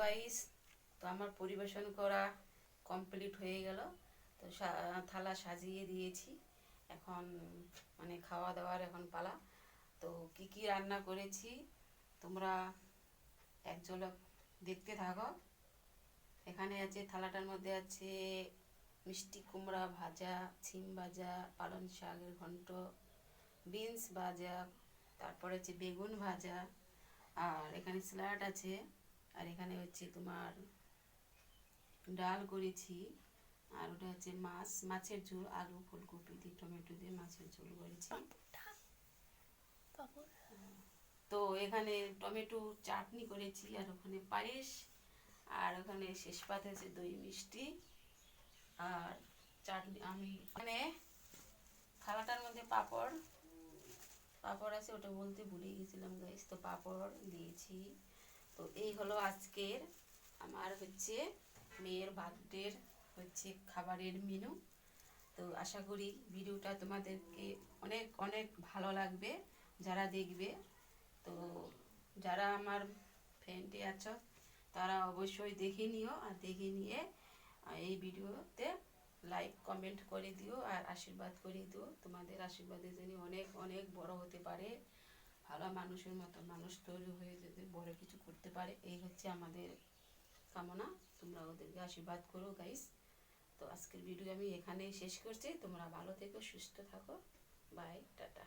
Guys তো আমার পরিবেশন করা কমপ্লিট হয়ে গেল। তো থালা সাজিয়ে দিয়েছি। এখন মানে খাওয়া দাওয়ার এখন পালা। তো কি কি রান্না করেছি? তোমরা এক দেখতে থাকো। এখানে আছে, থালাটার মধ্যে আছে মিষ্টি কুমড়া ভাজা, ছিম ভাজা, পালং শাকের ঘন্ট, বিনস ভাজা, তারপরে হচ্ছে বেগুন ভাজা, আর এখানে স্যালাড আছে। আর এখানে হচ্ছে তোমার ডাল করেছি আর ওটা হচ্ছে মাছ মাছের ঝোল আলু ফুলকপি দিয়ে টমেটো দিয়ে মাছের ঝোল করেছি। তো এখানে টমেটো চাটনি করেছি আর ওখানে পায়েস আর ওখানে শেষ পাতে আছে দই মিষ্টি আর চাটনি আমি এখানে থালাটার মধ্যে পাঁপড় পাঁপড় আছে ওটা বলতে ভুলে গেছিলাম গাইস তো পাঁপড় দিয়েছি। তো এই হলো আজকের আমার হচ্ছে মেয়ের বার্থডের হচ্ছে খাবারের মেনু তো আশা করি ভিডিওটা তোমাদেরকে অনেক অনেক ভালো লাগবে যারা দেখবে। তো যারা আমার ফ্রেন্ডে আছো, তারা অবশ্যই দেখে নিও আর দেখে নিয়ে এই ভিডিওতে লাইক কমেন্ট করে দিও আর আশীর্বাদ করে দিও। তোমাদের আশীর্বাদে যেন অনেক অনেক বড় হতে পারে। ভালো মানুষের মতো মানুষ তৈরি হয়ে যদি বড় কিছু করতে পারে, এই হচ্ছে আমাদের কামনা। তোমরা ওদেরকে আশীর্বাদ করো গাইস তো আজকের ভিডিও আমি এখানেই শেষ করছি। তোমরা ভালো থেকো, সুস্থ থাকো। Bye tata.